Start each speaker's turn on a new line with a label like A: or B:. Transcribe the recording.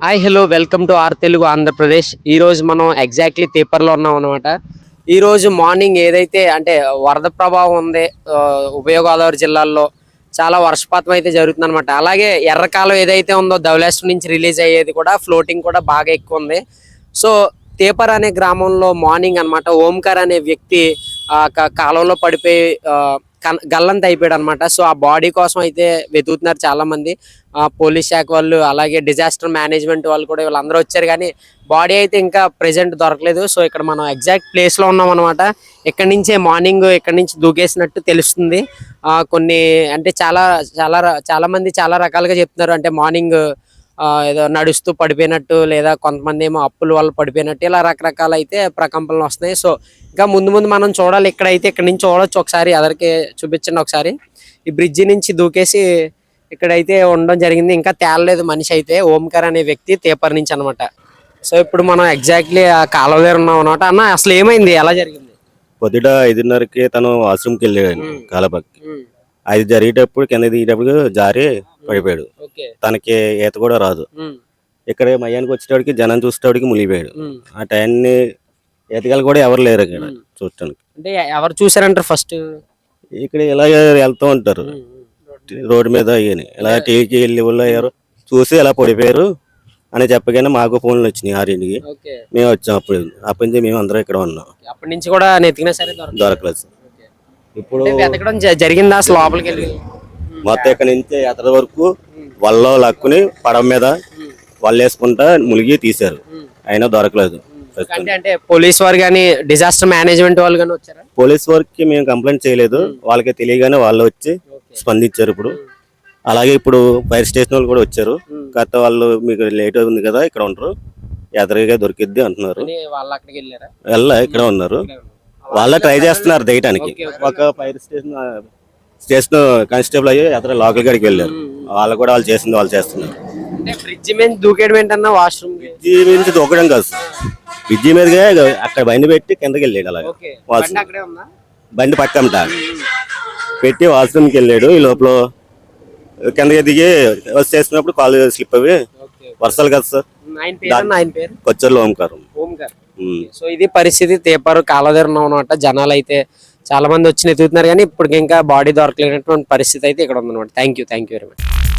A: Hi hello welcome to R Telugu Andhra Pradesh. ఈరోజు మనం exactly పేపర్లో ఉన్నాం అనమాట ఈరోజు మార్నింగ్ ఏదైతే అంటే వరద ప్రభావం ఉంది ఉభయ గోదావరి జిల్లాల్లో చాలా వర్షపాతం అయితే జరుగుతుంది అనమాట అలాగే ఎర్రకాలం ఏదైతే ఉందో ధవలేశ్వరం నుంచి రిలీజ్ అయ్యేది కూడా ఫ్లోటింగ్ కూడా బాగా ఎక్కువ ఉంది. సో తేపర్ అనే గ్రామంలో మార్నింగ్ అనమాట ఓంకార్ అనే వ్యక్తి ఆ క- పడిపోయి గల్లంత అయిపోయాడు అనమాట సో ఆ బాడీ కోసం అయితే వెతుకుతున్నారు చాలా మంది పోలీస్ శాఖ వాళ్ళు అలాగే డిజాస్టర్ మేనేజ్మెంట్ వాళ్ళు కూడా వీళ్ళందరూ వచ్చారు. కానీ బాడీ అయితే ఇంకా ప్రెజెంట్ దొరకలేదు. సో ఇక్కడ మనం ఎగ్జాక్ట్ ప్లేస్లో ఉన్నాం అనమాట ఇక్కడ నుంచే మార్నింగ్ ఇక్కడ నుంచి దూకేసినట్టు తెలుస్తుంది. కొన్ని అంటే చాలా చాలా చాలామంది చాలా మంది చాలా రకాలుగా చెప్తున్నారు. అంటే మార్నింగ్ ఏదో నడుస్తూ పడిపోయినట్టు లేదా కొంతమంది ఏమో అప్పుల వల్ల పడిపోయినట్టు ఇలా రకరకాల అయితే ప్రకంపనలు వస్తున్నాయి. సో ఇంకా ముందు ముందు మనం చూడాలి. ఇక్కడైతే ఇక్కడ నుంచి చూడొచ్చు ఒకసారి. అదరికి చూపించండి ఒకసారి. ఈ బ్రిడ్జి నుంచి దూకేసి ఇక్కడైతే ఉండడం జరిగింది. ఇంకా తేలలేదు మనిషి అయితే. ఓంకార్ అనే వ్యక్తి తేపర్ నుంచి అన్నమాట. సో ఇప్పుడు మనం ఎగ్జాక్ట్లీ ఆ కాలువ దగ్గర ఉన్నాం అనమాట అన్న అసలు ఏమైంది? ఎలా జరిగింది?
B: పొద్దుట ఐదున్నరకి తను వాష్రూమ్కి వెళ్ళాడు కాలపక్కి. అది జరిగేటప్పుడు కింద దిగేటప్పుడు జారి పడిపోయాడు. తనకి ఈత కూడా రాదు. ఇక్కడ మయ్యానికి వచ్చేటప్పటికి జనం చూసేటప్పటికి మునిగిపోయాడు. ఆ టైంని ఈతగాలు కూడా ఎవరు లేరు ఇక్కడ చూడటానికి.
A: అంటే ఎవరు చూసారంటారు ఫస్ట్?
B: ఇక్కడ ఇలాగ వెళ్తూ ఉంటారు. రోడ్డు మీద అయ్యని. ఇలా టీవీకి వెళ్ళి వాళ్ళు అయ్యారు. చూసి ఇలా పడిపోయారు అని చెప్పగానే మాకు ఫోన్లు వచ్చినాయి ఆరింటికి మేము వచ్చాం అప్పుడు. అప్పటి నుంచి మేము అందరం ఇక్కడ ఉన్నాం.
A: అప్పటి నుంచి కూడా నెతికినా సరే దొరకలేదు.
B: ఇప్పుడు
A: అంటే వెతకడం జ- జరిగిందా అసలు లోపలికి వెళ్ళి?
B: మొత్తం ఇక్కడ నుంచి ఎత్తడి వరకు వల్ల లక్కుని పడవ మీద వల్ల వేసుకుంటా మునిగి తీశారు అయినా దొరకలేదు.
A: అంటే అంటే పోలీస్ వారు కానీ డిజాస్టర్ మేనేజ్మెంట్ వాళ్ళు కానీ వచ్చారా?
B: పోలీస్ వర్క్ మేము కంప్లైంట్ చేయలేదు. వాళ్ళకి తెలియగానే వాళ్ళు వచ్చి స్పందించారు ఇప్పుడు. అలాగే ఇప్పుడు ఫైర్ స్టేషన్ వాళ్ళు కూడా వచ్చారు. గత వాళ్ళు మీకు లేట్ అవుతుంది కదా ఇక్కడ ఉంటారు. ఎదరిగా దొరికిద్ది అంటున్నారు.
A: అని వాళ్ళు అక్కడికి వెళ్ళారా?
B: వెళ్ళ ఇక్కడ ఉన్నారు. వాళ్ళ ట్రై చేస్తున్నారు దిగటానికి. ఒక ఫైర్ స్టేషన్ స్టేషన్ కానిస్టేబుల్ అయ్యి ఎదర లోకల్ గడికి వెళ్ళారు. వాళ్ళు కూడా వాళ్ళు చేసింది వాళ్ళు చేస్తున్నారు.
A: అంటే బ్రిడ్జ్ మీద దూకేయడం ఏంటన్నా వాష్రూమ్
B: బ్రిడ్జి నుంచి దూకడం కాదు సార్. బ్రిడ్జి మీదుగా అక్కడ బండి పెట్టి కిందకి వెళ్ళాడు అలాగా.
A: ఓకే.
B: వాష్
A: బండి అక్కడే ఉందా?
B: బండి పక్కమట పెట్టి వాష్రూమ్కి వెళ్ళాడు. ఈ లోపల కిందకి దిగి చేస్తున్నప్పుడు కాలు స్లిప్ అవి వర్షాలు కదా సార్. కొచ్చర్లో ఓంకారం.
A: ఓంకార్. సో ఇది పరిస్థితి తేపారు కాలదీర అనమాట. జనాలు అయితే చాలా మంది వచ్చి ఎదుగుతున్నారు కానీ ఇప్పటికి ఇంకా బాడీ దొరకలేనటువంటి పరిస్థితి అయితే ఇక్కడ ఉందన్నమాట. Thank you thank you very much